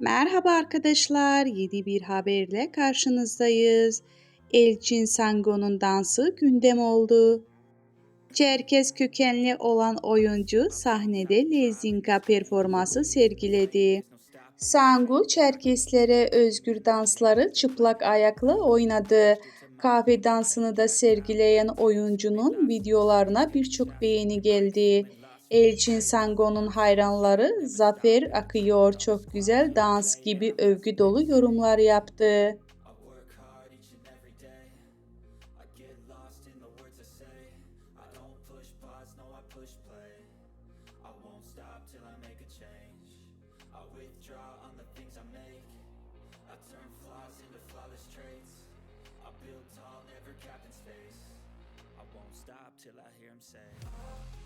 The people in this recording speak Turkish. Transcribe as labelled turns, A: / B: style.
A: Merhaba arkadaşlar, yeni bir haberle karşınızdayız. Elçin Sango'nun dansı gündem oldu. Çerkez kökenli olan oyuncu sahnede lezinka performansı sergiledi. Sangu Çerkeslere özgür dansları çıplak ayakla oynadı. Kahve dansını da sergileyen oyuncunun videolarına birçok beğeni geldi. Elçin Sango'nun hayranları Zafer akıyor çok güzel dans gibi övgü dolu yorumlar yaptı.
B: Till I hear him say.